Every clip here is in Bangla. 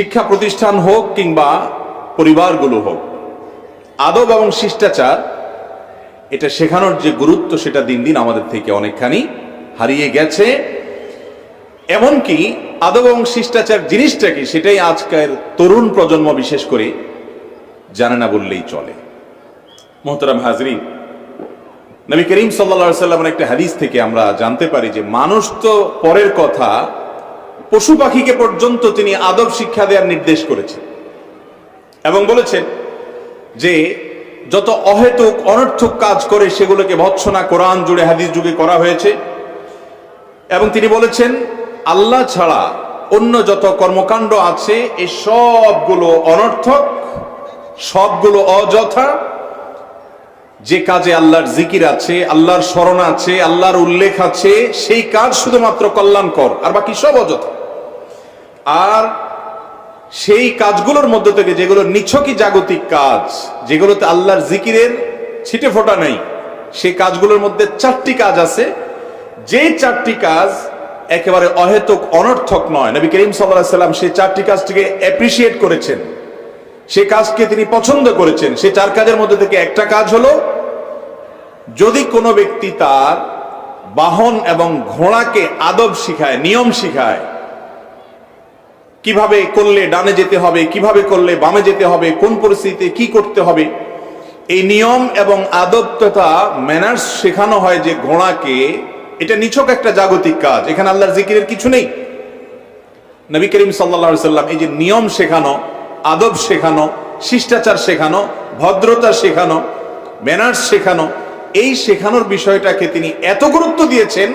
শিক্ষা প্রতিষ্ঠান হোক কিংবা পরিবারগুলো হোক, আদব এবং শিষ্টাচার, এটা শেখানোর যে গুরুত্ব সেটা দিন দিন আমাদের থেকে অনেকখানি হারিয়ে গেছে। এমনকি আদব এবং শিষ্টাচার জিনিসটা কি সেটাই আজকের তরুণ প্রজন্ম বিশেষ করে জানে না বললেই চলে। মোহতারাম হাজরি নবী করিম সাল্লা সাল্লামের একটা হাদিস থেকে আমরা জানতে পারি যে মানুষ তো পরের কথা পশু পাখিকে পর্যন্ত তিনি আদব শিক্ষা দেওয়ার নির্দেশ করেছেন। এবং বলেছেন যে, যত অহেতুক, অনর্থক কাজ করে সেগুলোকে ভৎসনা, কোরআন জুড়ে, হাদিস যুগে করা হয়েছে। এবং তিনি বলেছেন, আল্লাহ ছাড়া অন্য যত কর্মকাণ্ড আছে এই সবগুলো অনর্থক, সবগুলো অযথা যে কাজে আল্লাহর জিকির আছে, আল্লাহর স্মরণ আছে, আল্লাহর উল্লেখ আছে, সেই কাজ শুধুমাত্র কল্যাণকর। আর বাকি সব অযথা। আর সেই কাজগুলোর মধ্য থেকে যেগুলো নিছকই জাগতিক কাজ, যেগুলোতে আল্লাহর জিকিরের ছিটে ফোটা নেই, সেই কাজগুলোর মধ্যে চারটি কাজ আছে। যে চারটি কাজ একেবারে অহেতুক, অনর্থক নয়। নবী করিম সাল্লাম সেই চারটি কাজটিকে অ্যাপ্রিসিয়েট করেছেন। সে কাজকে তিনি পছন্দ করেছেন। সে চার কাজের মধ্যে থেকে একটা কাজ হলো যদি কোনো ব্যক্তি তার বাহন এবং ঘোড়াকে আদব শিখায়, নিয়ম শিখায়, কীভাবে করলে ডানে যেতে হবে, কীভাবে করলে বামে যেতে হবে, কোন পরিস্থিতিতে কি করতে হবে, এই নিয়ম এবং আদব তথা ম্যানার্স শেখানো হয় যে ঘোড়াকে, এটা নিছক একটা জাগতিক কাজ। এখানে আল্লাহর জিকিরের কিছু নেই। নবী করিম সাল্লা সাল্লাম এই যে নিয়ম শেখানো, আদব শেখানো, শিষ্টাচার শেখানো, ভদ্রতা শেখানো ম্যানার্স শেখানো এই শেখানোর বিষয়টাকে তিনি এত গুরুত্ব দিয়েছেন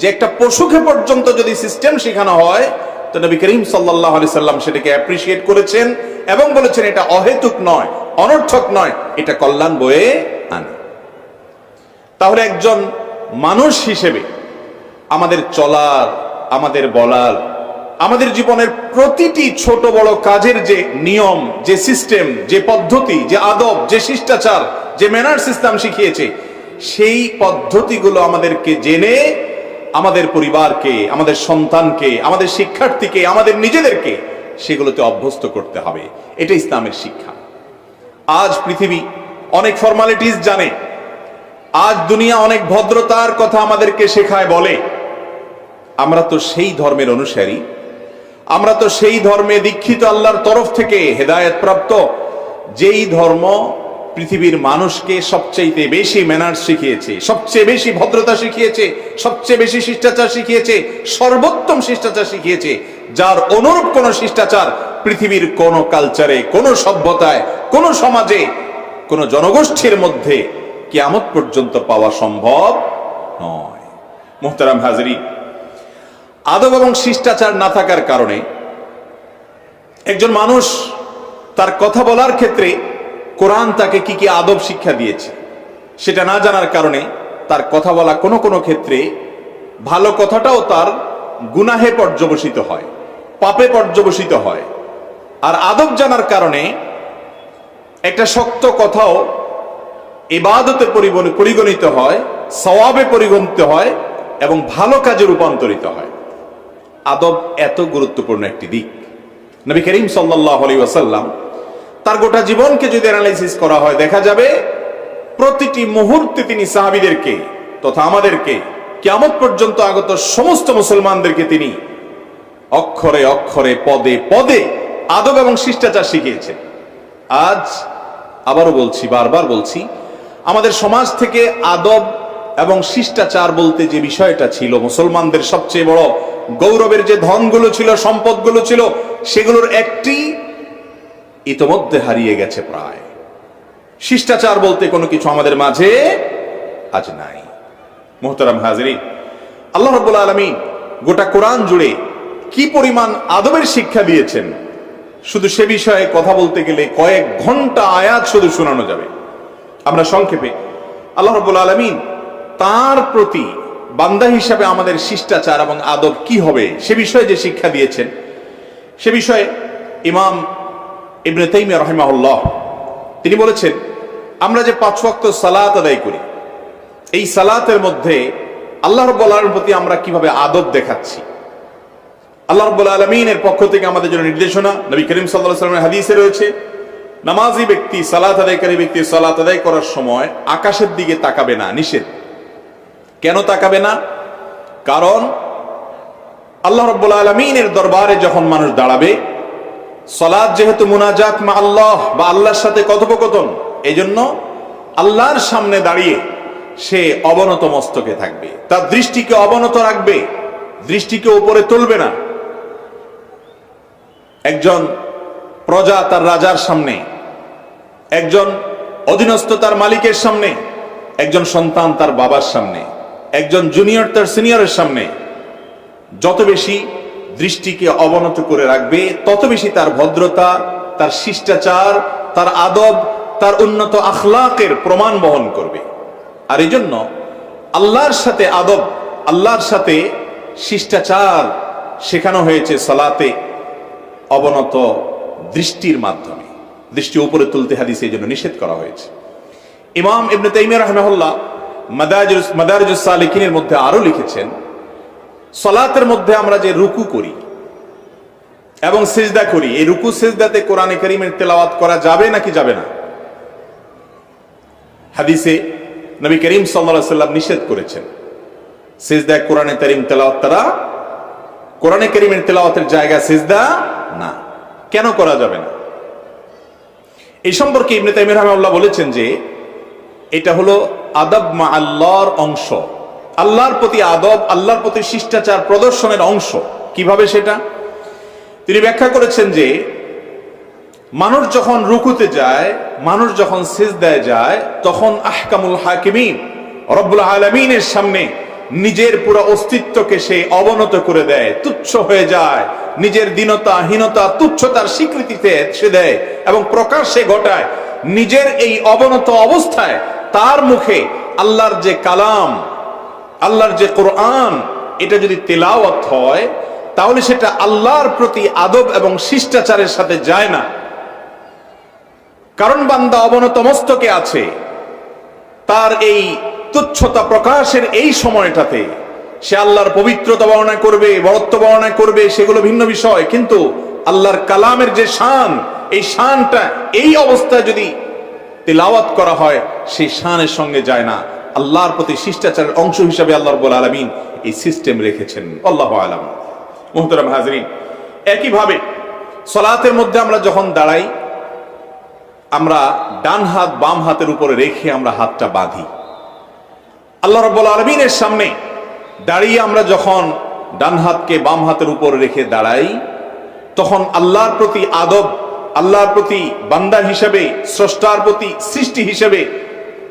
যে একটা পশুকে পর্যন্ত যদি সিস্টেম শেখানো হয়, তো নবী করিম সাল্লাহ আলি সাল্লাম সেটাকে অ্যাপ্রিসিয়েট করেছেন এবং বলেছেন এটা অহেতুক নয়, অনর্থক নয়, এটা কল্যাণ বয়ে আনে। তাহলে একজন মানুষ হিসেবে আমাদের চলার, আমাদের বলার, আমাদের জীবনের প্রতিটি ছোট বড় কাজের যে নিয়ম, যে সিস্টেম যে পদ্ধতি, যে আদব, যে শিষ্টাচার, যে ম্যানার সিস্টেম শিখিয়েছে সেই পদ্ধতিগুলো আমাদেরকে জেনে আমাদের পরিবারকে, আমাদের সন্তানকে, আমাদের শিক্ষার্থীকে, আমাদের নিজেদেরকে সেগুলোতে অভ্যস্ত করতে হবে। এটা ইসলামের শিক্ষা। আজ পৃথিবী অনেক ফর্মালিটিস জানে। আজ দুনিয়া অনেক ভদ্রতার কথা আমাদেরকে শেখায় বলে। আমরা তো সেই ধর্মের অনুসারী। আমরা তো সেই ধর্মে দীক্ষিত আল্লাহর তরফ থেকে হেদায়ত প্রাপ্ত যেই ধর্ম পৃথিবীর মানুষকে সবচেয়ে বেশি ম্যানার্স শিখিয়েছে, সবচেয়ে বেশি ভদ্রতা শিখিয়েছে, সবচেয়ে বেশি শিষ্টাচার শিখিয়েছে, সর্বোত্তম শিষ্টাচার শিখিয়েছে, যার অনুরূপ কোন শিষ্টাচার পৃথিবীর কোন কালচারে কোন সভ্যতায়, কোন সমাজে, কোন জনগোষ্ঠীর মধ্যে কিয়ামত পর্যন্ত পাওয়া সম্ভব নয়। মোহতারাম হাজরি, আদব এবং শিষ্টাচার না থাকার কারণে একজন মানুষ তার কথা বলার ক্ষেত্রে কোরআন তাকে কি কি আদব শিক্ষা দিয়েছে, সেটা না জানার কারণে তার কথা বলা কোনো কোনো ক্ষেত্রে ভালো কথাটাও তার গুনাহে পর্যবসিত হয়, পাপে পর্যবসিত হয়। আর আদব জানার কারণে একটা শক্ত কথাও পরিগণ- পরিগণিত হয়, সওয়াবে পরিগণিত হয় এবং ভালো কাজে রূপান্তরিত হয়। আদব এত গুরুত্বপূর্ণ একটি দিক। নবী করিম সাল্লাহ আলী ওয়াসাল্লাম তার গোটা জীবনকে যদি অ্যানালাইসিস করা হয়, দেখা যাবে প্রতিটি মুহূর্তে তিনি সাহাবিদেরকে তথা আমাদেরকে কেমন পর্যন্ত আগত সমস্ত মুসলমানদেরকে তিনি অক্ষরে অক্ষরে, পদে পদে আদব এবং শিষ্টাচার শিখিয়েছেন। আজ আবারও বলছি, বারবার বলছি, আমাদের সমাজ থেকে আদব এবং শিষ্টাচার বলতে যে বিষয়টা ছিল, মুসলমানদের সবচেয়ে বড় গৌরবের যে ধনগুলো ছিল, সম্পদগুলো ছিল, সেগুলোর একটি ইতোমধ্যে হারিয়ে গেছে প্রায়। শিষ্টাচার বলতে কোনো কিছু আমাদের মাঝে আজ নাই। মোহতারাম হাজরি আল্লাহ রব্বুল আলমী গোটা কোরআন জুড়ে কি পরিমাণ আদবের শিক্ষা দিয়েছেন, শুধু সে বিষয়ে কথা বলতে গেলে কয়েক ঘণ্টা আয়াত শুধু শোনানো যাবে। আমরা সংক্ষেপে, আল্লাহ রব্বুল আলমিন তার প্রতি বান্দা হিসাবে আমাদের শিষ্টাচার এবং আদব কি হবে সে বিষয়ে যে শিক্ষা দিয়েছেন, সে বিষয়ে ইমাম ইবনে তাইমিয়া রহিমাহুল্লাহ, তিনি বলেছেন, আমরা যে পাঁচ ওয়াক্ত সালাত আদায় করি, এই সালাতের মধ্যে আল্লাহ রব্বুল আলমের প্রতি আমরা কীভাবে আদব দেখাচ্ছি? আল্লাহ রব্বুল আলমিনের পক্ষ থেকে আমাদের জন্য নির্দেশনা, নবী করিম সাল্লাহ সাল্লামের হাদিসে রয়েছে, নামাজি ব্যক্তি, সালাত আদায়কারী ব্যক্তি সালাত আদায় করার সময় আকাশের দিকে তাকাবে না, নিষেধ। কেন তাকাবে না? কারণ আল্লাহ রব্বুল আলমিনের দরবারে যখন মানুষ দাঁড়াবে সলাদ যেহেতু মুনাজাত মা আল্লাহ বা আল্লাহর সাথে কথোপকথন এই জন্য আল্লাহর সামনে দাঁড়িয়ে সে অবনত মস্তকে থাকবে। তার দৃষ্টিকে অবনত রাখবে, দৃষ্টিকে উপরে তুলবে না। একজন প্রজা তার রাজার সামনে, একজন অধীনস্থ তার মালিকের সামনে, একজন সন্তান তার বাবার সামনে, একজন জুনিয়র তার সিনিয়রের সামনে, যত বেশি দৃষ্টিকে অবনত করে রাখবে। তত বেশি তার ভদ্রতা, তার শিষ্টাচার, তার আদব, তার উন্নত আখলাকের প্রমাণ বহন করবে। আর এই জন্য আল্লাহর সাথে আদব, আল্লাহর সাথে শিষ্টাচার শেখানো হয়েছে সালাতে অবনত দৃষ্টির মাধ্যমে। দৃষ্টি উপরে তুলতে হাদিসে এই জন্য নিষেধ করা হয়েছে। ইমাম ইবনে তাইমিয়া রাহমাহুল্লাহ মাদারিজুস মাদারিজুস সালিকিনের মধ্যে আরও লিখেছেন সলাতের মধ্যে আমরা যে রুকু করি এবং সেজদা করি, এই রুকু সেজদাতে কোরআনে করিমের তেলাওয়াত করা যাবে নাকি যাবে না? হাদিসে নবী করিম সাল্লাল্লাহু সাল্লাম নিষেধ করেছেন। সেজদা কোরআনে করিম তেলাওয়াত তারা, কোরআনে করিমের তেলাওয়াতের জায়গা সেজদা না। কেন করা যাবে না? এই সম্পর্কে ইবনে তাইমিয়া রাহমাহুল্লাহ বলেছেন যে, এটা হলো আদব মা আল্লাহর অংশ। আল্লাহর প্রতি আদব, আল্লাহর প্রতি শিষ্টাচার প্রদর্শনের অংশ। কীভাবে সেটা? তিনি ব্যাখ্যা করেছেন যে, মানুষ যখন রুকুতে যায়, মানুষ যখন সিজদায় যায়, তখন আহকামুল হাকিমিন, রব্বুল আলমিনের সামনে নিজের পুরো অস্তিত্বকে সে অবনত করে দেয়, তুচ্ছ হয়ে যায়। নিজের দীনতা হীনতা তুচ্ছতার স্বীকৃতিতে সে দেয় এবং প্রকাশ্যে ঘটায়। নিজের এই অবনত অবস্থায় তার মুখে আল্লাহর যে কালাম আল্লাহর যে কোরআন, এটা যদি তেলাওয়াত হয়, তাহলে সেটা আল্লাহর প্রতি আদব এবং শিষ্টাচারের সাথে যায় না। কারণ বান্দা অবনত মস্তকে আছে, তার এই তুচ্ছতা প্রকাশের এই সময়টাতে সে আল্লাহর পবিত্রতা বর্ণনা করবে, বরত্ব বর্ণনা করবে, সেগুলো ভিন্ন বিষয়। কিন্তু আল্লাহর কালামের যে শান, এই শানটা, এই অবস্থায় যদি তেলাওয়াত করা হয় সেই শানের সঙ্গে যায় না। আল্লাহর প্রতি শিষ্টাচারের অংশ হিসাবে আল্লাহ রব্বুল আলমিন এই সিস্টেম রেখেছেন। আল্লাহ আলম। মোহতরাম হাজরিন, একইভাবে সলাতের মধ্যে আমরা যখন দাঁড়াই, আমরা ডান হাত বাম হাতের উপরে রেখে আমরা হাতটা বাঁধি। আল্লাহ রব্বুল আলমিনের সামনে দাঁড়িয়ে আমরা যখন ডান হাতকে বাম হাতের উপর রেখে দাঁড়াই, তখন আল্লাহর প্রতি আদব, আল্লাহর প্রতি বান্দা হিসেবে, স্রষ্টার প্রতি সৃষ্টি হিসেবে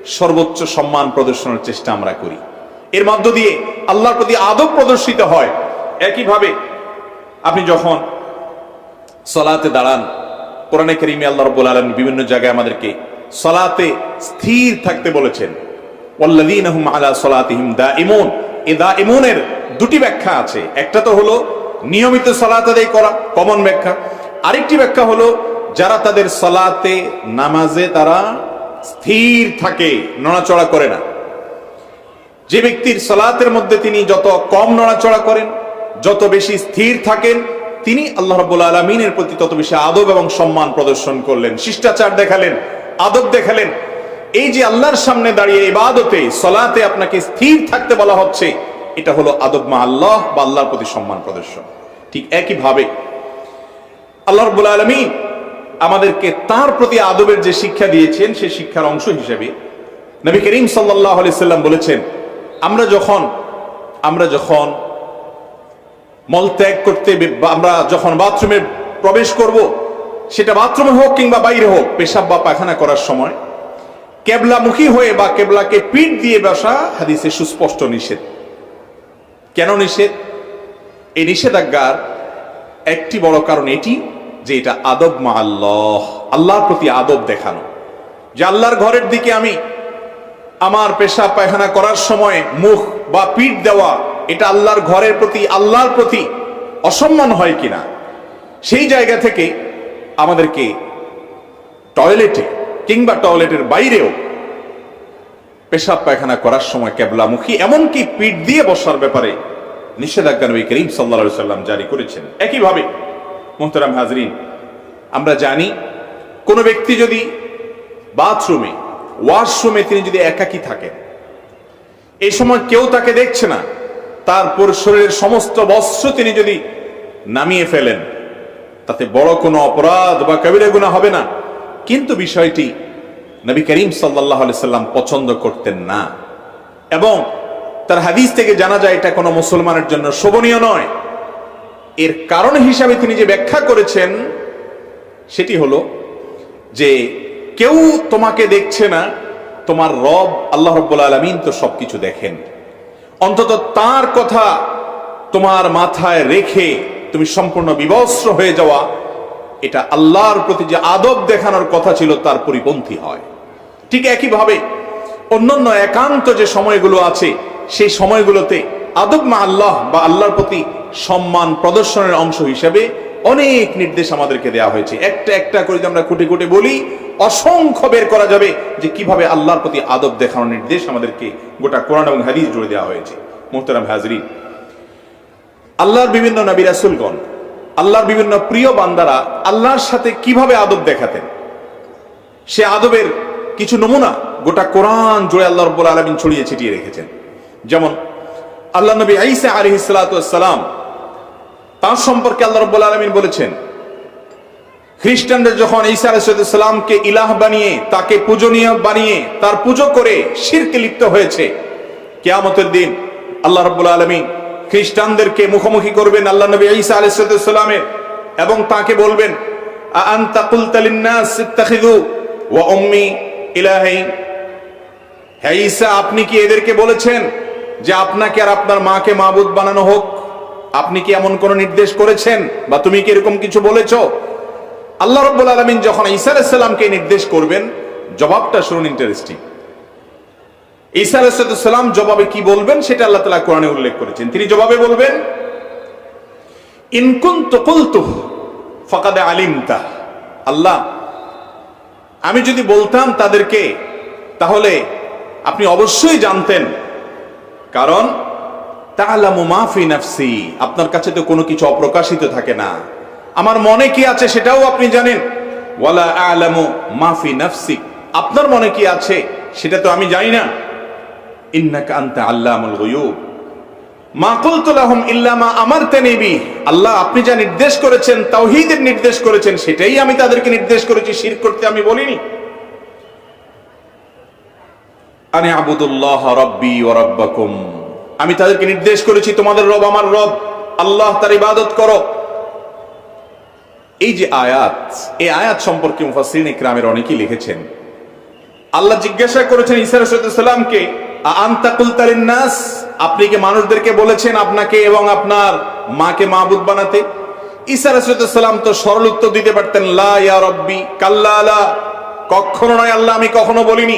সর্বোচ্চ সম্মান প্রদর্শনের চেষ্টা আমরা করি। এর মধ্য দিয়ে আল্লাহর প্রতি আদব প্রদর্শিত হয়। একইভাবে আপনি যখন সলাতে দাঁড়ান, কোরআনে করিমে আল্লাহ রব্বুল আলম বিভিন্ন জায়গায় আমাদেরকে সলাতে স্থির থাকতে বলেছেন। ওয়াল্লাযীনাহুম আলা সলাতিহিম দাঈমুন। এই দাঈমুনের দুটি ব্যাখ্যা আছে। একটা তো হলো নিয়মিত সালাত আদায় করা, কমন ব্যাখ্যা। আরেকটি ব্যাখ্যা হলো যারা তাদের সলাতে, নামাজে তারা স্থির থাকে, নড়াচড়া করে না। যে ব্যক্তির সলাতের মধ্যে তিনি যত কম নড়াচড়া করেন, যত বেশি স্থির থাকেন, তিনি আল্লাহ রব্বুল আলমিনের প্রতি তত বেশি আদব এবং সম্মান প্রদর্শন করলেন, শিষ্টাচার দেখালেন, আদব দেখালেন। এই যে আল্লাহর সামনে দাঁড়িয়ে ইবাদতে, সলাতে আপনাকে স্থির থাকতে বলা হচ্ছে, এটা হলো আদব মা আল্লাহ বা আল্লাহর প্রতি সম্মান প্রদর্শন। ঠিক একইভাবে আল্লাহ রব্বুল আলমিন আমাদেরকে তার প্রতি আদবের যে শিক্ষা দিয়েছেন সেই শিক্ষার অংশ হিসেবে নবী করিম সাল্লাহ সাল্লাম বলেছেন, আমরা যখন আমরা যখন মল ত্যাগ করতে আমরা যখন বাথরুমে প্রবেশ করব, সেটা বাথরুমে হোক কিংবা বাইরে হোক, পেশাব বা পায়খানা করার সময় কেবলামুখী হয়ে বা কেবলাকে পিঠ দিয়ে বসা হাদিসে সুস্পষ্ট নিষেধ। কেন নিষেধ? এই নিষেধাজ্ঞার একটি বড় কারণ এটি যে এটা আদব মা আল্লাহ, আল্লাহর প্রতি আদব দেখানো। যে আল্লাহর ঘরের দিকে আমি আমার পেশা পায়খানা করার সময় মুখ বা পিঠ দেওয়া, এটা আল্লাহর ঘরের প্রতি, আল্লাহর প্রতি অসম্মান হয় কিনা? সেই জায়গা থেকে আমাদেরকে টয়লেটে কিংবা টয়লেটের বাইরেও পেশাব পায়খানা করার সময় কেবলামুখী, এমনকি পিঠ দিয়ে বসার ব্যাপারে নিষেধাজ্ঞা নবী করিম সাল্লা সাল্লাম জারি করেছেন। একইভাবে মোহতারাম হাজরিন, আমরা জানি কোনো ব্যক্তি যদি বাথরুমে, ওয়াশরুমে তিনি যদি একাকী থাকেন এই সময় কেউ তাকে দেখছে না তারপর শরীরের সমস্ত বস্ত্র তিনি যদি নামিয়ে ফেলেন, তাতে বড় কোনো অপরাধ বা কবিরা গুণা হবে না। কিন্তু বিষয়টি নবী করিম সাল্লাহ সাল্লাম পছন্দ করতেন না। এবং তার হাদিস থেকে জানা যায়, এটা কোনো মুসলমানের জন্য শোভনীয় নয়। এর কারণ হিসাবে তিনি যে ব্যাখ্যা করেছেন, সেটি হলো যে কেউ তোমাকে দেখছে না, তোমার রব আল্লাহ রব্বুল আলমিন তো সবকিছু দেখেন। অন্তত তার কথা তোমার মাথায় রেখে তুমি সম্পূর্ণ বিবস্ত্র হয়ে যাওয়া, এটা আল্লাহর প্রতি যে আদব দেখানোর কথা ছিল তার পরিপন্থী হয়। ঠিক একইভাবে অন্যান্য একান্ত যে সময়গুলো আছে, সেই সময়গুলোতে আদব মা আল্লাহ বা আল্লাহর প্রতি সম্মান প্রদর্শনের অংশ হিসেবে অনেক নির্দেশ আমাদেরকে দেওয়া হয়েছে। একটা একটা করে যদি আমরা খুঁটে খুঁটে বলি, অসংখ্য বের করা যাবে যে কীভাবে আল্লাহর প্রতি আদব দেখানোর নির্দেশ আমাদেরকে গোটা কোরআন এবং হাদিস জুড়ে দেওয়া হয়েছে। মোহতারাম হাজরি আল্লাহর বিভিন্ন নবী রাসুলগণ, আল্লাহর বিভিন্ন প্রিয় বান্দারা আল্লাহর সাথে কীভাবে আদব দেখাতেন? সে আদবের কিছু নমুনা গোটা কোরআন জুড়ে আল্লাহ রব্বুল আলমিন ছড়িয়ে ছিটিয়ে রেখেছেন। যেমন আল্লাহ নবী আইসা আলহি সালাম তার সম্পর্কে আল্লাহ রব্বুল আলমিন বলেছেন, খ্রিস্টানদের যখন ঈসা আলাইসালামকে ইলাহ বানিয়ে, তাকে পূজনীয় বানিয়ে, তার পুজো করে শিরকে লিপ্ত হয়েছে, কেয়ামতের দিন আল্লাহ রব্বুল আলমী খ্রিস্টানদেরকে মুখোমুখি করবেন আল্লাহ নবী ঈসা আলাইসালামের এবং তাকে বলবেন আপনি কি এদেরকে বলেছেন যে আপনাকে আর আপনার মাকে মাবুদ বানানো হোক। আপনি কি এমন কোন নির্দেশ করেছেন? বা তুমি কি এরকম কিছু বলেছ? আল্লাহ রব্বুল আলমিন যখন ঈসা আলাইসাল্লামকে নির্দেশ করবেন, জবাবটা শুনুন ইন্টারেস্টিং ঈসা আলাইসাল্লাম জবাবে কি বলবেন সেটা আল্লাহ তালা কোরআনে উল্লেখ করেছেন। তিনি জবাবে বলবেন ইনকুন তকুলতু ফকাদে আলিমতা। আল্লাহ, আমি যদি বলতাম তাদেরকে, তাহলে আপনি অবশ্যই জানতেন কারণ, তাআলামু মাফি নাফসি, আপনার কাছে তো কোনো কিছু অপ্রকাশিত থাকে না। আমার মনে কি আছে সেটাও আপনি জানেন? ওয়ালা আলামু মাফি নাফসি, আপনার মনে কি আছে? সেটা তো আমি জানি না। ইন্নাকা আনতা আল্লামুল আমারতানি আল্লাহ আপনি যা নির্দেশ করেছেন, তাওহীদের নির্দেশ করেছেন, সেটাই আমি তাদেরকে নির্দেশ করেছি, শিরক করতে আমি বলিনি। আমি তাদেরকে নির্দেশ করেছি, তোমাদের রব আমার রব, আল্লাহ তার ইবাদত করো। এই যে আয়াত, এই আয়াত সম্পর্কে মুফাসসিরিন ইকরামের অনেকেই লিখেছেন। আল্লাহ জিজ্ঞাসা করেছেন আলাইহিসসালামকে নাস আপনি কি মানুষদেরকে বলেছেন আপনাকে এবং আপনার মাকে মাবুদ বানাতে? আলাইহিসসালাম তো সরল উত্তর দিতে পারতেন, লা কাল্লা লা কখনো নয়, আল্লাহ আমি কখনো বলিনি।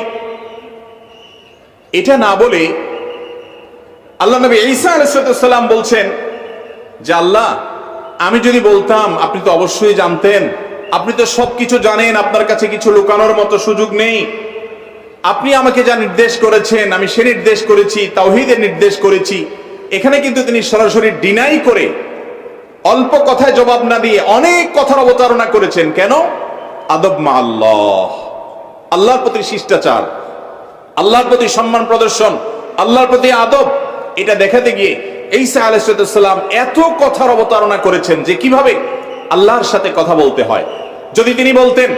এটা না বলে আল্লাহ নবী ঈসা আলাইসালাম বলছেন যে, আল্লাহ, আমি যদি বলতাম, আপনি তো অবশ্যই জানতেন। আপনি তো সবকিছু জানেন, আপনার কাছে কিছু লুকানোর মতো সুযোগ নেই। আপনি আমাকে যা নির্দেশ করেছেন, আমি সে নির্দেশ করেছি, তাওহিদের নির্দেশ করেছি। এখানে কিন্তু তিনি সরাসরি ডিনাই করে অল্প কথায় জবাব না দিয়ে অনেক কথার অবতারণা করেছেন। কেন? আদব মা আল্লাহ। আল্লাহর প্রতি শিষ্টাচার। আল্লাহর প্রতি সম্মান প্রদর্শন, আল্লাহর প্রতি আদব, এটা দেখাতে গিয়ে ঈসা আলাইসালাম এত কথার অবতারণা করেছেন যে কীভাবে আল্লাহর সাথে কথা বলতে হয়। যদি তিনি বলতেন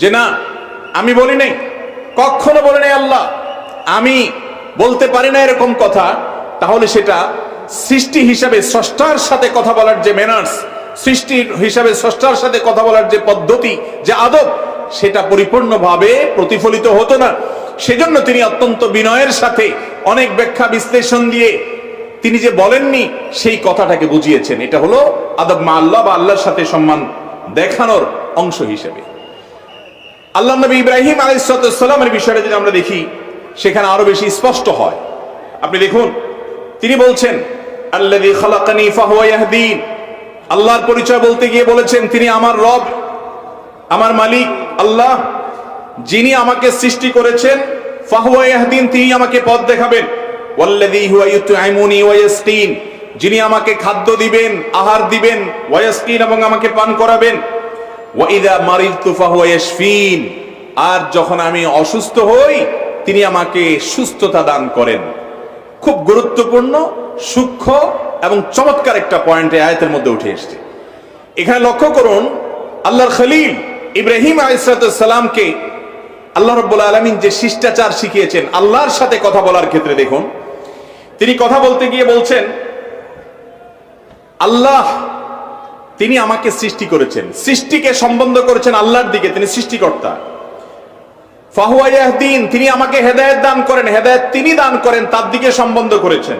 যে, না, আমি বলি নাই, কখনো বলে নাই আল্লাহ, আমি বলতে পারি না এরকম কথা, তাহলে সেটা সৃষ্টি হিসাবে স্রষ্টার সাথে কথা বলার যে ম্যানার্স সৃষ্টির হিসাবে স্রষ্টার সাথে কথা বলার যে পদ্ধতি, যে আদব, সেটা পরিপূর্ণভাবে প্রতিফলিত হতো না। সেজন্য তিনি অত্যন্ত বিনয়ের সাথে অনেক ব্যাখ্যা বিশ্লেষণ দিয়ে তিনি যে বলেননি, সেই কথাটাকে বুঝিয়েছেন। এটা হলো আদব মা আল্লাহ বা আল্লাহর সাথে সম্মান দেখানোর অংশ হিসেবে। আল্লাহ নবী ইব্রাহিম আলাইসালামের বিষয়টা যদি আমরা দেখি, সেখানে আরও বেশি স্পষ্ট হয়। আপনি দেখুন, তিনি বলছেন আল্লাহর পরিচয় বলতে গিয়ে বলেছেন, তিনি আমার রব, আমার মালিক, আল্লাহ। যিনি আমাকে সৃষ্টি করেছেন, ফাহুয়া ইয়াহদিন তিনি আমাকে পথ দেখাবেন। যিনি আমাকে খাদ্য দিবেন, আহার দিবেন এবং আমাকে পান করাবেন। আর যখন আমি অসুস্থ হই, তিনি আমাকে সুস্থতা দান করেন। খুব গুরুত্বপূর্ণ, সূক্ষ্ম এবং চমৎকার একটা পয়েন্টে আয়াতের মধ্যে উঠে এসছে। এখানে লক্ষ্য করুন, আল্লাহর খলিল ইব্রাহিম আলাইসালামকে আল্লাহ রব্বুল আলমিন যে শিষ্টাচার শিখিয়েছেন, আল্লাহর সাথে কথা বলার ক্ষেত্রে দেখুন, তিনি কথা বলতে গিয়ে বলছেন, আল্লাহ, তিনি আমাকে সৃষ্টি করেছেন। সৃষ্টিকে সম্বন্ধ করেছেন আল্লাহর দিকে, তিনি সৃষ্টিকর্তা। ফাহুয়াইয়াহদিন তিনি আমাকে হেদায়েত দান করেন, হেদায়েত তিনি দান করেন, তার দিকে সম্বন্ধ করেছেন।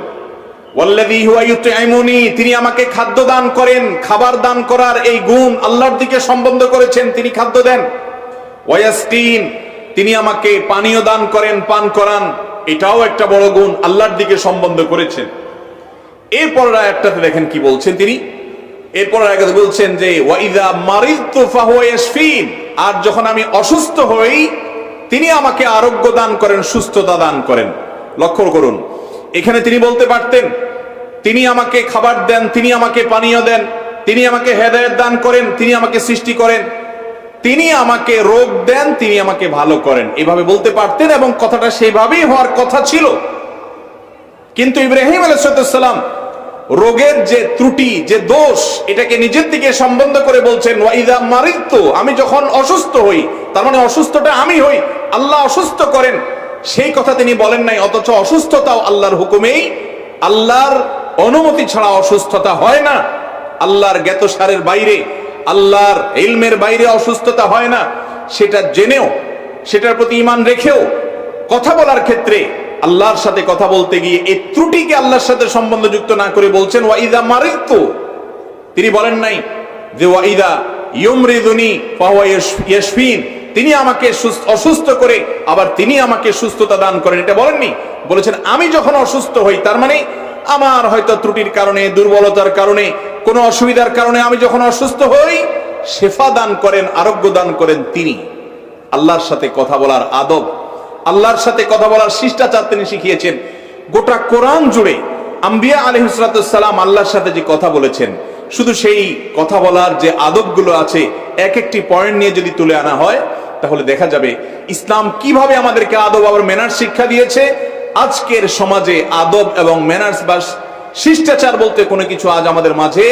তিনি আমাকে খাদ্য দান করেন, খাবার দান করার এই গুণ আল্লাহর দিকে সম্বন্ধ করেছেন, তিনি খাদ্য দেন। তিনি আমাকে পানীয় দান করেন, পান করান, এটাও একটা বড় গুণ, আল্লাহর দিকে সম্বন্ধ করেছেন। এরপর একটাতে দেখেন কি বলছেন তিনি? এরপর বলছেন যে, ওয়াইদা মারিদতু ফাহুয়া আর যখন আমি অসুস্থ হই, তিনি আমাকে আরোগ্য দান করেন, সুস্থতা দান করেন। লক্ষ্য করুন, এখানে তিনি বলতে পারতেন, তিনি আমাকে খাবার দেন, তিনি আমাকে পানীয় দেন, তিনি আমাকে হেদায়েত দান করেন, তিনি আমাকে সৃষ্টি করেন তিনি আমাকে রোগ দেন, তিনি আমাকে ভালো করেন। এভাবে বলতে পারতেন এবং কথাটা সেইভাবেই হওয়ার কথা ছিল। কিন্তু ইব্রাহিম আলাইসালাম রোগের যে ত্রুটি, যে দোষ, এটাকে নিজের দিকে সম্বন্ধ করে বলছেন আমি যখন অসুস্থ হই, তার মানে অসুস্থটা আমি হই, আল্লাহ অসুস্থ করেন। সেই কথা তিনি বলেন নাই, অথচ অসুস্থতাও আল্লাহর হুকুমেই। আল্লাহর অনুমতি ছাড়া অসুস্থতা হয় না। আল্লাহর জ্ঞাতসারের বাইরে আল্লাহর ইলমের বাইরে অসুস্থতা হয় না। সেটা জেনেও, সেটার প্রতি ইমান রেখেও কথা বলার ক্ষেত্রে আল্লাহর সাথে কথা বলতে গিয়ে এই ত্রুটিকে আল্লাহর সাথে সম্বন্ধযুক্ত না করে বলছেন, ওয়াইদা মারিত্তু তিনি বলেন নাই যে, ওয়াইদা ইয়মরিদুনি ইয়াশফিন। তিনি আমাকে সুস্থ- অসুস্থ করে আবার তিনি আমাকে সুস্থতা দান করেন। এটা বলেননি। বলেছেন, আমি যখন অসুস্থ হই, তার মানে আমার হয়তো ত্রুটির কারণে, দুর্বলতার কারণে কোনো অসুবিধার কারণে আমি যখন অসুস্থ হই, শেফা দান করেন, আরোগ্য দান করেন তিনি। আল্লাহর সাথে কথা বলার আদব, আল্লাহর সাথে কথা বলার শিষ্টাচার তিনি শিখিয়েছেন। গোটা কোরআন জুড়ে আম্বিয়া আলহিসাম আল্লাহর সাথে যে কথা বলেছেন, শুধু সেই কথা বলার যে আদবগুলো আছে, এক একটি পয়েন্ট নিয়ে যদি তুলে আনা হয়, তাহলে দেখা যাবে ইসলাম কীভাবে আমাদেরকে আদব আবার ম্যানার্স শিক্ষা দিয়েছে। আজকের সমাজে আদব এবং ম্যানার্স বা শিষ্টাচার বলতে কোনো কিছু আজ আমাদের মাঝে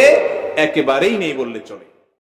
একেবারেই নেই বললে চলে।